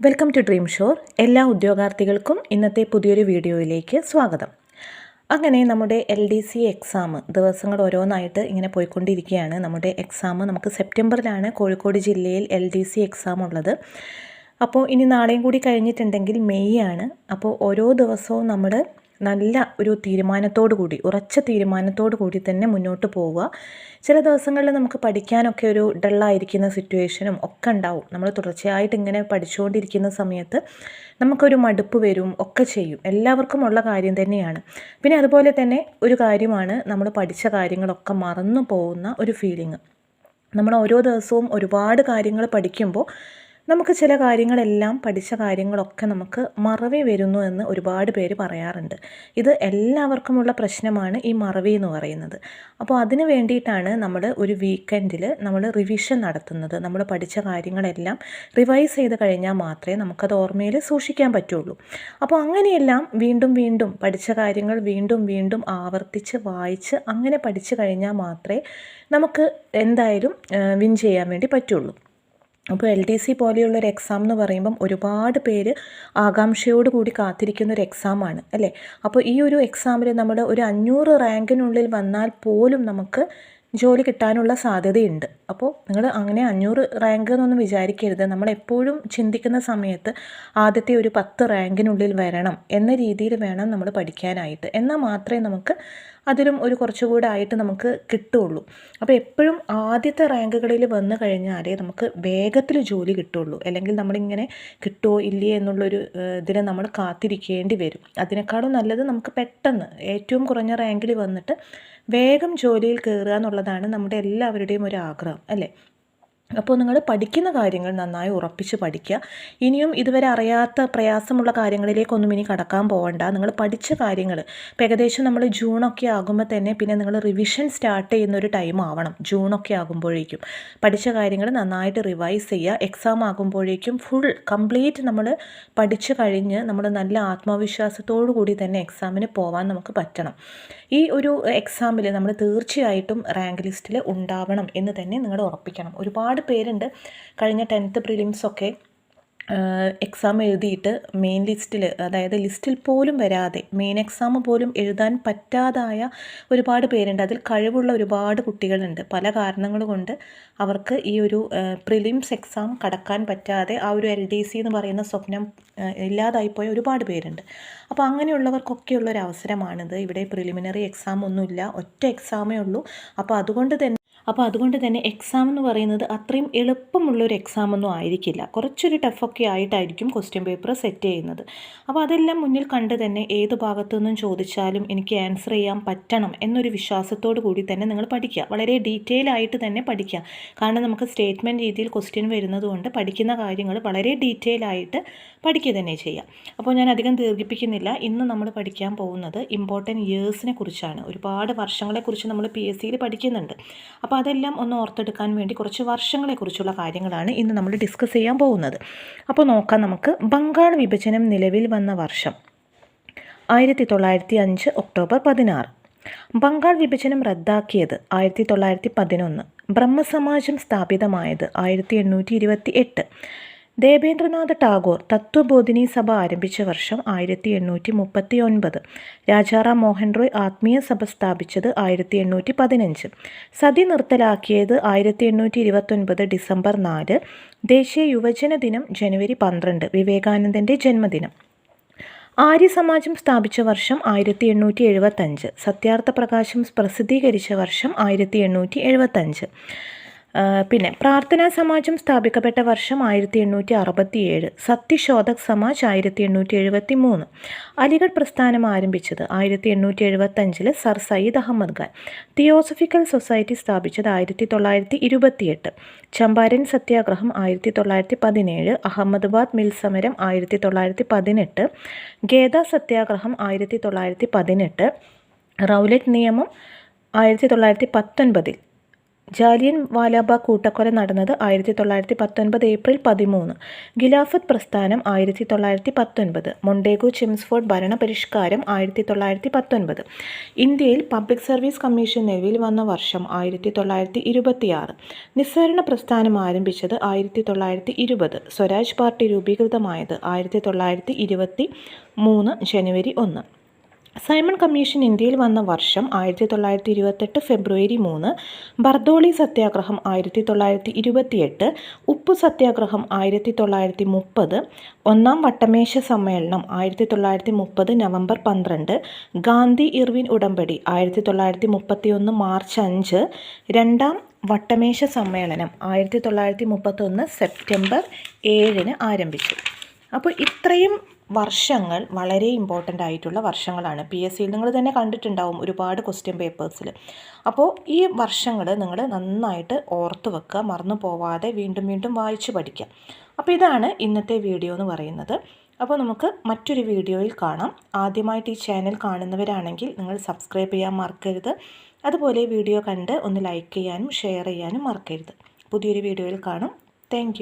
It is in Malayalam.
വെൽക്കം ടു ഡ്രീം ഷോർ എല്ലാ ഉദ്യോഗാർത്ഥികൾക്കും ഇന്നത്തെ പുതിയൊരു വീഡിയോയിലേക്ക് സ്വാഗതം. അങ്ങനെ നമ്മുടെ എൽ ഡി സി എക്സാം ദിവസങ്ങൾ ഓരോന്നായിട്ട് ഇങ്ങനെ പോയിക്കൊണ്ടിരിക്കുകയാണ്. നമ്മുടെ എക്സാം നമുക്ക് സെപ്റ്റംബറിലാണ് കോഴിക്കോട് ജില്ലയിൽ എൽ ഡി സി എക്സാം ഉള്ളത്. അപ്പോൾ ഇനി നാളെയും കൂടി കഴിഞ്ഞിട്ടുണ്ടെങ്കിൽ മെയ് ആണ് അപ്പോൾ ഓരോ ദിവസവും നമ്മൾ നല്ല ഒരു തീരുമാനത്തോടു കൂടി ഉറച്ച തീരുമാനത്തോടു കൂടി തന്നെ മുന്നോട്ട് പോവുക. ചില ദിവസങ്ങളിൽ നമുക്ക് പഠിക്കാനൊക്കെ ഒരു ഡള്ളായിരിക്കുന്ന സിറ്റുവേഷനും ഒക്കെ ഉണ്ടാവും. നമ്മൾ തുടർച്ചയായിട്ട് ഇങ്ങനെ പഠിച്ചുകൊണ്ടിരിക്കുന്ന സമയത്ത് നമുക്കൊരു മടുപ്പ് വരും ഒക്കെ ചെയ്യും. എല്ലാവർക്കും ഉള്ള കാര്യം തന്നെയാണ്. പിന്നെ അതുപോലെ തന്നെ ഒരു കാര്യമാണ് നമ്മൾ പഠിച്ച കാര്യങ്ങളൊക്കെ മറന്നു പോകുന്ന ഒരു ഫീലിംഗ് നമ്മൾ ഓരോ ദിവസവും ഒരുപാട് കാര്യങ്ങൾ പഠിക്കുമ്പോൾ നമുക്ക് ചില കാര്യങ്ങളെല്ലാം പഠിച്ച കാര്യങ്ങളൊക്കെ നമുക്ക് മറവി വരുന്നു എന്ന് ഒരുപാട് പേര് പറയാറുണ്ട്. ഇത് എല്ലാവർക്കുമുള്ള പ്രശ്നമാണ് ഈ മറവി എന്ന് പറയുന്നത്. അപ്പോൾ അതിന് വേണ്ടിയിട്ടാണ് നമ്മൾ ഒരു വീക്കെൻഡിൽ നമ്മൾ റിവിഷൻ നടത്തുന്നത്. നമ്മൾ പഠിച്ച കാര്യങ്ങളെല്ലാം റിവൈസ് ചെയ്ത് കഴിഞ്ഞാൽ മാത്രമേ നമുക്കത് ഓർമ്മയിൽ സൂക്ഷിക്കാൻ പറ്റുള്ളൂ. അപ്പോൾ അങ്ങനെയെല്ലാം വീണ്ടും വീണ്ടും പഠിച്ച കാര്യങ്ങൾ വീണ്ടും വീണ്ടും ആവർത്തിച്ച് വായിച്ച് അങ്ങനെ പഠിച്ചു കഴിഞ്ഞാൽ മാത്രമേ നമുക്ക് എന്തായാലും വിൻ ചെയ്യാൻ വേണ്ടി പറ്റുള്ളൂ. അപ്പോൾ എൽ ഡി സി പോലെയുള്ള ഒരു എക്സാം എന്ന് പറയുമ്പം ഒരുപാട് പേര് ആകാംക്ഷയോട് കൂടി കാത്തിരിക്കുന്ന ഒരു എക്സാമാണ് അല്ലേ? അപ്പോൾ ഈ ഒരു എക്സാമിൽ നമ്മൾ ഒരു അഞ്ഞൂറ് റാങ്കിനുള്ളിൽ വന്നാൽ പോലും നമുക്ക് ജോലി കിട്ടാനുള്ള സാധ്യതയുണ്ട്. അപ്പോൾ നിങ്ങൾ അങ്ങനെ അഞ്ഞൂറ് റാങ്ക് എന്നൊന്നും വിചാരിക്കരുത്. നമ്മളെപ്പോഴും ചിന്തിക്കുന്ന സമയത്ത് ആദ്യത്തെ ഒരു പത്ത് റാങ്കിനുള്ളിൽ വരണം എന്ന രീതിയിൽ വേണം നമ്മൾ പഠിക്കാനായിട്ട്. എന്നാൽ മാത്രമേ നമുക്ക് അതിലും ഒരു കുറച്ചുകൂടെ ആയിട്ട് നമുക്ക് കിട്ടുള്ളൂ. അപ്പോൾ എപ്പോഴും ആദ്യത്തെ റാങ്കുകളിൽ വന്നു കഴിഞ്ഞാലേ നമുക്ക് വേഗത്തിൽ ജോലി കിട്ടുള്ളൂ. അല്ലെങ്കിൽ നമ്മളിങ്ങനെ കിട്ടുമോ ഇല്ലയോ എന്നുള്ളൊരു ഇതിനെ നമ്മൾ കാത്തിരിക്കേണ്ടി വരും. അതിനേക്കാളും നല്ലത് നമുക്ക് പെട്ടെന്ന് ഏറ്റവും കുറഞ്ഞ റാങ്കിൽ വന്നിട്ട് വേഗം ജോലിയിൽ കയറുക എന്നുള്ളതാണ് നമ്മുടെ എല്ലാവരുടെയും ഒരു ആഗ്രഹം അല്ലേ? അപ്പോൾ നിങ്ങൾ പഠിക്കുന്ന കാര്യങ്ങൾ നന്നായി ഉറപ്പിച്ച് പഠിക്കുക. ഇനിയും ഇതുവരെ അറിയാത്ത പ്രയാസമുള്ള കാര്യങ്ങളിലേക്കൊന്നും ഇനി കടക്കാൻ പോകണ്ട നിങ്ങൾ പഠിച്ച കാര്യങ്ങൾ ഇപ്പോൾ ഏകദേശം നമ്മൾ ജൂണൊക്കെ ആകുമ്പോൾ തന്നെ പിന്നെ നിങ്ങൾ റിവിഷൻ സ്റ്റാർട്ട് ചെയ്യുന്ന ഒരു ടൈം ആവണം. ജൂണൊക്കെ ആകുമ്പോഴേക്കും. പഠിച്ച കാര്യങ്ങൾ നന്നായിട്ട് റിവൈസ് ചെയ്യുക. എക്സാം ആകുമ്പോഴേക്കും ഫുൾ കംപ്ലീറ്റ് നമ്മൾ പഠിച്ചു കഴിഞ്ഞ് നമ്മൾ നല്ല ആത്മവിശ്വാസത്തോടു കൂടി തന്നെ എക്സാമിന് പോകാൻ നമുക്ക് പറ്റണം. ഈ ഒരു എക്സാമിൽ നമ്മൾ തീർച്ചയായിട്ടും റാങ്ക് ലിസ്റ്റിൽ ഉണ്ടാവണം എന്ന് തന്നെ നിങ്ങൾ ഉറപ്പിക്കണം. ഒരുപാട് പേരുണ്ട്. കഴിഞ്ഞ ടെൻത്ത് പ്രിലിംസൊക്കെ എക്സാം എഴുതിയിട്ട് മെയിൻ ലിസ്റ്റിൽ അതായത് ലിസ്റ്റിൽ പോലും വരാതെ മെയിൻ എക്സാം പോലും എഴുതാൻ പറ്റാതായ ഒരുപാട് പേരുണ്ട്. അതിൽ കഴിവുള്ള ഒരുപാട് കുട്ടികളുണ്ട്. പല കാരണങ്ങൾ കൊണ്ട് അവർക്ക് ഈ ഒരു പ്രിലിംസ് എക്സാം കടക്കാൻ പറ്റാതെ ആ ഒരു എൽ ഡി സി എന്ന് പറയുന്ന സ്വപ്നം ഇല്ലാതായിപ്പോയ ഒരുപാട് പേരുണ്ട്. അപ്പോൾ അങ്ങനെയുള്ളവർക്കൊക്കെയുള്ളൊരു അവസരമാണിത്. ഇവിടെ പ്രിലിമിനറി എക്സാം ഒന്നുമില്ല. ഒറ്റ എക്സാമേ ഉള്ളൂ. അപ്പോൾ അതുകൊണ്ട് തന്നെ അപ്പോൾ അതുകൊണ്ട് തന്നെ എക്സാം എന്ന് പറയുന്നത് അത്രയും എളുപ്പമുള്ളൊരു എക്സാമൊന്നും ആയിരിക്കില്ല. കുറച്ചൊരു ടഫൊക്കെ ആയിട്ടായിരിക്കും ക്വസ്റ്റ്യൻ പേപ്പർ സെറ്റ് ചെയ്യുന്നത്. അപ്പോൾ അതെല്ലാം മുന്നിൽ കണ്ട് തന്നെ ഏത് ഭാഗത്തു നിന്നും ചോദിച്ചാലും എനിക്ക് ആൻസർ ചെയ്യാൻ പറ്റണം എന്നൊരു വിശ്വാസത്തോടു കൂടി തന്നെ നിങ്ങൾ പഠിക്കുക. വളരെ ഡീറ്റെയിൽ ആയിട്ട് തന്നെ പഠിക്കുക. കാരണം നമുക്ക് സ്റ്റേറ്റ്മെന്റ് രീതിയിൽ ക്വസ്റ്റ്യൻ വരുന്നതുകൊണ്ട് പഠിക്കുന്ന കാര്യങ്ങൾ വളരെ ഡീറ്റെയിൽ ആയിട്ട് പഠിക്കുക തന്നെ ചെയ്യാം. അപ്പോൾ ഞാൻ അധികം ദീർഘിപ്പിക്കുന്നില്ല. ഇന്ന് നമ്മൾ പഠിക്കാൻ പോകുന്നത് ഇമ്പോർട്ടന്റ് ഇയേഴ്സിനെ കുറിച്ചാണ്. ഒരുപാട് വർഷങ്ങളെക്കുറിച്ച് നമ്മൾ പി എസ് സിയിൽ പഠിക്കുന്നുണ്ട്. അപ്പോൾ അപ്പോൾ അതെല്ലാം ഒന്ന് ഓർത്തെടുക്കാൻ വേണ്ടി കുറച്ച് വർഷങ്ങളെക്കുറിച്ചുള്ള കാര്യങ്ങളാണ് ഇന്ന് നമ്മൾ ഡിസ്കസ് ചെയ്യാൻ പോകുന്നത്. അപ്പോൾ നോക്കാം നമുക്ക്. ബംഗാൾ വിഭജനം നിലവിൽ വന്ന വർഷം ആയിരത്തി തൊള്ളായിരത്തി അഞ്ച് ഒക്ടോബർ പതിനാറ്. ബംഗാൾ വിഭജനം റദ്ദാക്കിയത് ആയിരത്തി തൊള്ളായിരത്തി പതിനൊന്ന് ബ്രഹ്മസമാജം സ്ഥാപിതമായത് ആയിരത്തി എണ്ണൂറ്റി ഇരുപത്തി എട്ട് ദേവേന്ദ്രനാഥ് ടാഗോർ തത്വബോധിനി സഭ ആരംഭിച്ച വർഷം ആയിരത്തി എണ്ണൂറ്റി മുപ്പത്തി ഒൻപത് രാജാറാം മോഹൻ റോയ് ആത്മീയ സഭ സ്ഥാപിച്ചത് ആയിരത്തി എണ്ണൂറ്റി പതിനഞ്ച് സതി നിർത്തലാക്കിയത് ആയിരത്തി എണ്ണൂറ്റി ഇരുപത്തൊൻപത് ഡിസംബർ നാല് ദേശീയ യുവജന ദിനം ജനുവരി പന്ത്രണ്ട് വിവേകാനന്ദന്റെ ജന്മദിനം. ആര്യ സമാജം സ്ഥാപിച്ച വർഷം ആയിരത്തി എണ്ണൂറ്റി എഴുപത്തഞ്ച് സത്യാർത്ഥ പ്രകാശം പ്രസിദ്ധീകരിച്ച വർഷം ആയിരത്തി എണ്ണൂറ്റി എഴുപത്തഞ്ച് പിന്നെ പ്രാർത്ഥനാ സമാജം സ്ഥാപിക്കപ്പെട്ട വർഷം ആയിരത്തി എണ്ണൂറ്റി അറുപത്തി ഏഴ് സത്യശോധക് സമാജ് ആയിരത്തി എണ്ണൂറ്റി എഴുപത്തി മൂന്ന് അലിഗഡ് പ്രസ്ഥാനം ആരംഭിച്ചത് ആയിരത്തി എണ്ണൂറ്റി എഴുപത്തഞ്ചിൽ sir Syed Ahmed Khan. Theosophical society സ്ഥാപിച്ചത് ആയിരത്തി തൊള്ളായിരത്തി ഇരുപത്തിയെട്ട് ചമ്പാരൻ സത്യാഗ്രഹം ആയിരത്തി തൊള്ളായിരത്തി പതിനേഴ് അഹമ്മദാബാദ് മിൽ സമരം ആയിരത്തി തൊള്ളായിരത്തി പതിനെട്ട് ഗേദ സത്യാഗ്രഹം ആയിരത്തി തൊള്ളായിരത്തി പതിനെട്ട് റൗലറ്റ് നിയമം ആയിരത്തി തൊള്ളായിരത്തി പത്തൊൻപതിൽ ജാലിയൻ വാലാബാഗ് കൂട്ടക്കൊല നടന്നത് ആയിരത്തി തൊള്ളായിരത്തി പത്തൊൻപത് ഏപ്രിൽ പതിമൂന്ന്. ഗിലാഫത്ത് പ്രസ്ഥാനം ആയിരത്തി തൊള്ളായിരത്തി പത്തൊൻപത് മൊണ്ടേഗോ ചിംസ്ഫോർഡ് ഭരണപരിഷ്കാരം ആയിരത്തി തൊള്ളായിരത്തി പത്തൊൻപത് ഇന്ത്യയിൽ പബ്ലിക് സർവീസ് കമ്മീഷൻ നിലവിൽ വന്ന വർഷം ആയിരത്തി തൊള്ളായിരത്തി ഇരുപത്തിയാറ് നിസ്സരണ പ്രസ്ഥാനം ആരംഭിച്ചത് ആയിരത്തി തൊള്ളായിരത്തി ഇരുപത് സ്വരാജ് പാർട്ടി രൂപീകൃതമായത് ആയിരത്തി തൊള്ളായിരത്തി ഇരുപത്തി മൂന്ന് ജനുവരി ഒന്ന്. സൈമൺ കമ്മീഷൻ ഇന്ത്യയിൽ വന്ന വർഷം ആയിരത്തി തൊള്ളായിരത്തി ഇരുപത്തെട്ട് ഫെബ്രുവരി മൂന്ന് ബർദോളി സത്യാഗ്രഹം ആയിരത്തി തൊള്ളായിരത്തി ഇരുപത്തിയെട്ട് ഉപ്പു സത്യാഗ്രഹം ആയിരത്തി തൊള്ളായിരത്തി മുപ്പത് ഒന്നാം വട്ടമേശ സമ്മേളനം ആയിരത്തി തൊള്ളായിരത്തി മുപ്പത് നവംബർ പന്ത്രണ്ട് ഗാന്ധി ഇർവിൻ ഉടമ്പടി ആയിരത്തി തൊള്ളായിരത്തി മുപ്പത്തി ഒന്ന് മാർച്ച് അഞ്ച് രണ്ടാം വട്ടമേശ സമ്മേളനം ആയിരത്തി തൊള്ളായിരത്തി മുപ്പത്തൊന്ന് സെപ്റ്റംബർ ഏഴിന് ആരംഭിച്ചു. അപ്പോൾ ഇത്രയും വർഷങ്ങൾ വളരെ ഇമ്പോർട്ടന്റ് ആയിട്ടുള്ള വർഷങ്ങളാണ്. പി എസ് സിയിൽ നിങ്ങൾ തന്നെ കണ്ടിട്ടുണ്ടാവും ഒരുപാട് ക്വസ്റ്റ്യൻ പേപ്പേഴ്സിൽ അപ്പോൾ ഈ വർഷങ്ങൾ നിങ്ങൾ നന്നായിട്ട് ഓർത്ത് വെക്കുക മറന്നു പോവാതെ വീണ്ടും വീണ്ടും വായിച്ച് പഠിക്കുക. അപ്പോൾ ഇതാണ് ഇന്നത്തെ വീഡിയോ എന്ന് പറയുന്നത്. അപ്പോൾ നമുക്ക് മറ്റൊരു വീഡിയോയിൽ കാണാം. ആദ്യമായിട്ട് ഈ ചാനൽ കാണുന്നവരാണെങ്കിൽ നിങ്ങൾ സബ്സ്ക്രൈബ് ചെയ്യാൻ മറക്കരുത്. അതുപോലെ വീഡിയോ കണ്ട് ഒന്ന് ലൈക്ക് ചെയ്യാനും ഷെയർ ചെയ്യാനും മറക്കരുത്. പുതിയൊരു വീഡിയോയിൽ കാണും. താങ്ക്